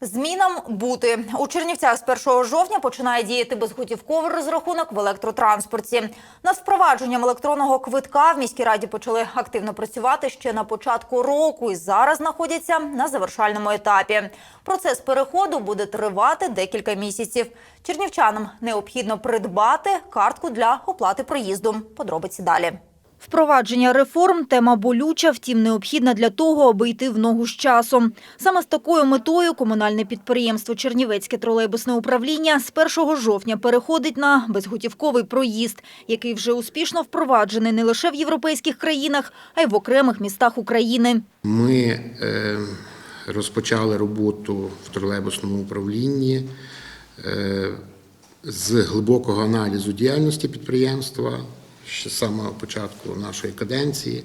Змінам бути у Чернівцях з 1 жовтня починає діяти безготівковий розрахунок в електротранспорті. Над впровадженням електронного квитка в міській раді почали активно працювати ще на початку року і зараз знаходяться на завершальному етапі. Процес переходу буде тривати декілька місяців. Чернівчанам необхідно придбати картку для оплати проїзду. Подробиці далі. Впровадження реформ тема болюча, втім необхідна для того, аби йти в ногу з часом. Саме з такою метою комунальне підприємство Чернівецьке тролейбусне управління з 1 жовтня переходить на безготівковий проїзд, який вже успішно впроваджений не лише в європейських країнах, а й в окремих містах України. Ми е, розпочали роботу в тролейбусному управлінні е, з глибокого аналізу діяльності підприємства ще з самого початку нашої каденції.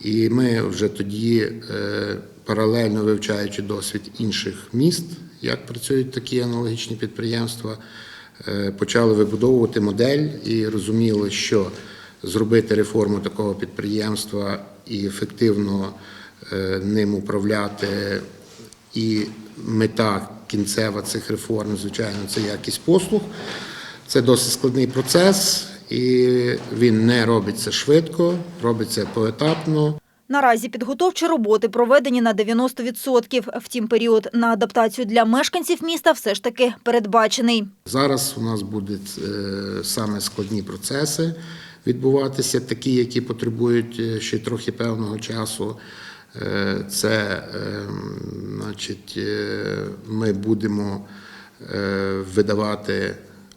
І ми вже тоді, е, паралельно вивчаючи досвід інших міст, як працюють такі аналогічні підприємства, е, почали вибудовувати модель і розуміли, що зробити реформу такого підприємства і ефективно е, ним управляти. І мета кінцева цих реформ, звичайно, це якість послуг. Це досить складний процес, і він не робиться швидко, робиться поетапно. Наразі підготовчі роботи проведені на 90%. Втім, період на адаптацію для мешканців міста все ж таки передбачений. Зараз у нас будуть е, саме складні процеси відбуватися, такі, які потребують е, ще трохи певного часу. Е, Це, значить, ми будемо видавати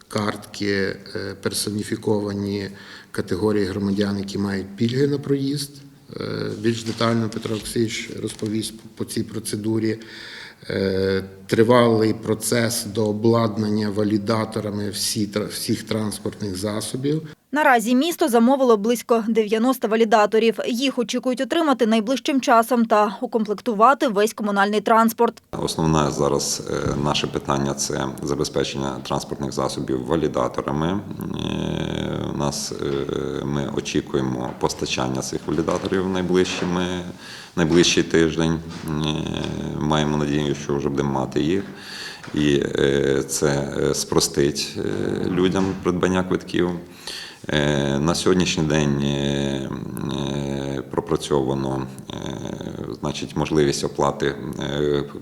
картки е, персоніфіковані категорії громадян, які мають пільги на проїзд. Е, Більш детально Петро Олексійович розповість по цій процедурі. Е, Тривалий процес до обладнання валідаторами всі, всіх транспортних засобів. Наразі місто замовило близько 90 валідаторів. Їх очікують отримати найближчим часом та укомплектувати весь комунальний транспорт. Основне зараз е, наше питання це забезпечення транспортних засобів валідаторами. Е, У нас е, ми очікуємо постачання цих валідаторів найближчими найближчий тиждень. Маємо надію, що вже будемо мати їх. І це спростить людям придбання квитків. Е, На сьогоднішній день е, е, пропрацьовано значить, можливість оплати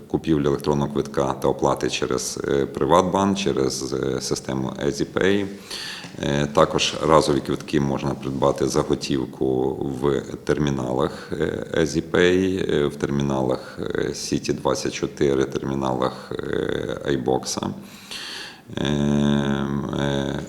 купівлі електронного квитка та оплати через Приватбанк, через систему EasyPay. Також разові квитки можна придбати за готівку в терміналах EasyPay, в терміналах е, City24, терміналах iBox.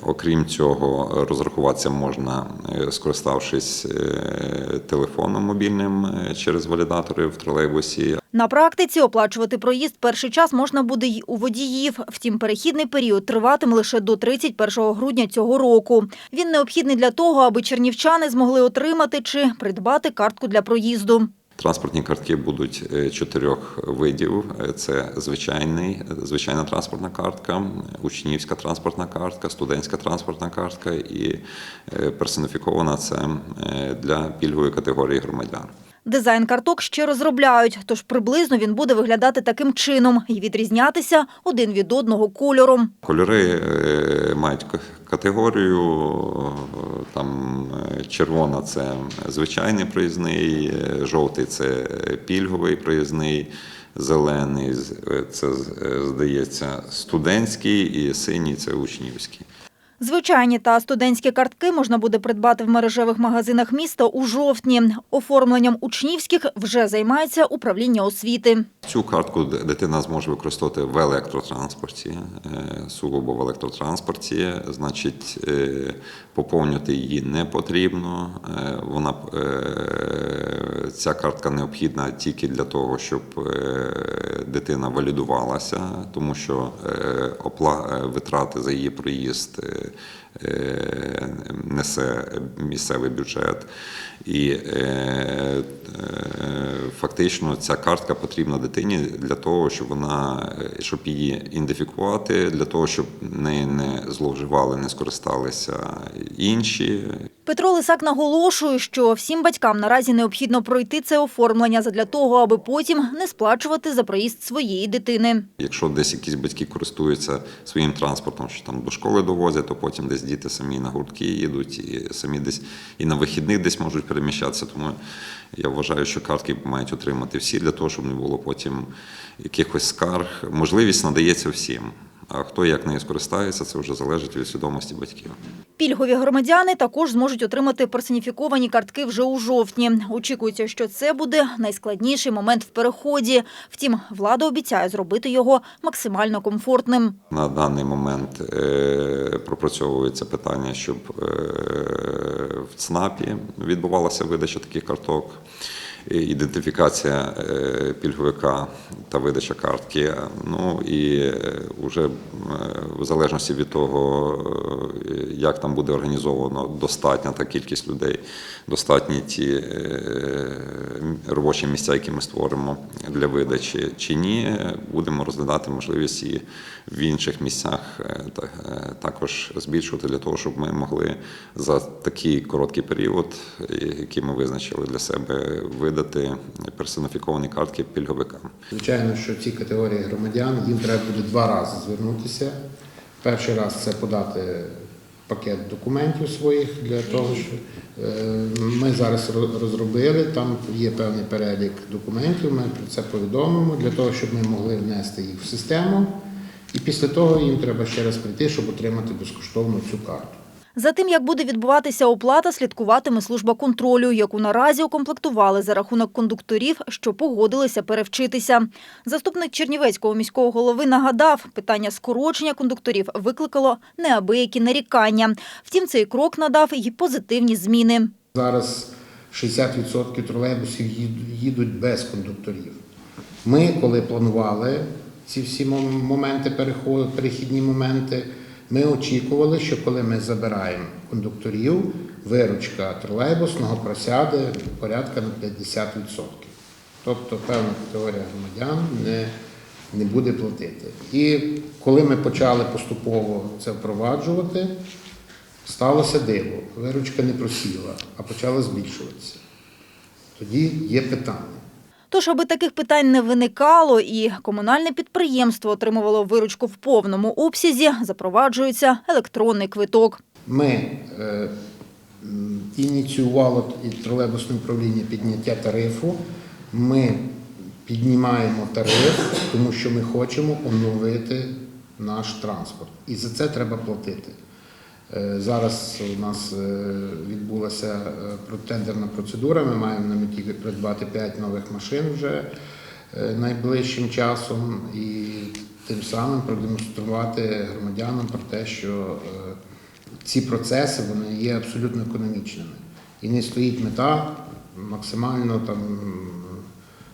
Окрім цього, розрахуватися можна, е, скориставшись е, телефоном мобільним е, через валідатори в тролейбусі. На практиці оплачувати проїзд перший час можна буде й у водіїв. Втім, перехідний період триватиме лише до 31 грудня цього року. Він необхідний для того, аби чернівчани змогли отримати чи придбати картку для проїзду. Транспортні картки будуть е, чотирьох видів: Е, це звичайний, звичайна транспортна картка, учнівська транспортна картка, студентська транспортна картка і е, персоніфікована це е, для пільгової категорії громадян. Дизайн карток ще розробляють, тож приблизно він буде виглядати таким чином і відрізнятися один від одного кольором. Кольори е, мають категорію. е, Там е, червона це звичайний проїзний, жовтий це пільговий проїзний, зелений це здається студентський і синій це учнівський. Звичайні та студентські картки можна буде придбати в мережевих магазинах міста у жовтні. Оформленням учнівських вже займається управління освіти. Цю картку дитина зможе використовувати в електротранспорті, е, сугубо в електротранспорті. Значить, е, поповнювати її не потрібно. Е, Вона ця картка необхідна тільки для того, щоб дитина валідувалася, тому що опла- витрати за її проїзд. Е, Несе місцевий бюджет, і е, е, фактично ця картка потрібна дитині для того, щоб вона щоб її ідентифікувати, для того, щоб нею не зловживали, не скористалися інші. Петро Лисак наголошує, що всім батькам наразі необхідно пройти це оформлення задля того, аби потім не сплачувати за проїзд своєї дитини. Якщо десь якісь батьки користуються своїм транспортом, що там до школи довозять, то потім десь діти самі на гуртки їдуть, і самі десь і на вихідних десь можуть переміщатися. Тому я вважаю, що картки мають отримати всі для того, щоб не було потім якихось скарг. Можливість надається всім. А хто як нею скористається, це вже залежить від свідомості батьків. Пільгові громадяни також зможуть отримати персоніфіковані картки вже у жовтні. Очікується, що це буде найскладніший момент в переході. Втім, влада обіцяє зробити його максимально комфортним. На даний момент е, пропрацьовується питання, щоб е, в ЦНАПі відбувалася видача таких карток, ідентифікація е, пільговика та видача картки. Ну і вже в залежності від того, е, як там буде організовано достатня та кількість людей, достатні ті е, робочі місця, які ми створимо для видачі, чи ні, будемо розглядати можливість і в інших місцях е, та- е, також збільшувати для того, щоб ми могли за такий короткий період, е, який ми визначили для себе, видати персоніфіковані картки пільговикам. Звичайно, що ці категорії громадян їм треба буде два рази звернутися. Перший раз це подати пакет документів своїх для того, що е, ми зараз розробили. Там є певний перелік документів. Ми про це повідомимо для того, щоб ми могли внести їх в систему. І після того їм треба ще раз прийти, щоб отримати безкоштовно цю карту. За тим, як буде відбуватися оплата, слідкуватиме служба контролю, яку наразі укомплектували за рахунок кондукторів, що погодилися перевчитися. Заступник Чернівецького міського голови нагадав, питання скорочення кондукторів викликало неабиякі нарікання. Втім, цей крок надав і позитивні зміни. Зараз 60% тролейбусів їдуть без кондукторів. Ми, коли планували ці всі моменти, перехідні моменти, ми очікували, що коли ми забираємо кондукторів, виручка тролейбусного просяде порядка на 50%. Тобто певна категорія громадян не, не буде платити. І коли ми почали поступово це впроваджувати, Сталося диво, виручка не просіла, а почала збільшуватися. Тоді є питання. Тож, аби таких питань не виникало і комунальне підприємство отримувало виручку в повному обсязі, запроваджується електронний квиток. Ми е, м, ініціювало і тролейбусне управління підняття тарифу. Ми піднімаємо тариф, тому що ми хочемо оновити наш транспорт. І за це треба платити. Е, Зараз у нас е, відбулася е, тендерна процедура. Ми маємо на меті придбати 5 нових машин вже найближчим часом і тим самим продемонструвати громадянам про те, що ці процеси вони є абсолютно економічними. І не стоїть мета максимально там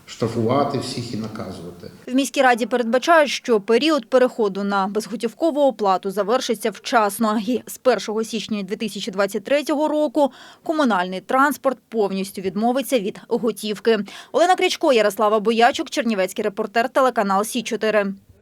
штрафувати всіх і наказувати. В міській раді передбачають, що період переходу на безготівкову оплату завершиться вчасно. І з 1 січня 2023 року комунальний транспорт повністю відмовиться від готівки. Олена Крячко, Ярослава Боячук, Чернівецький репортер, телеканал Сі 4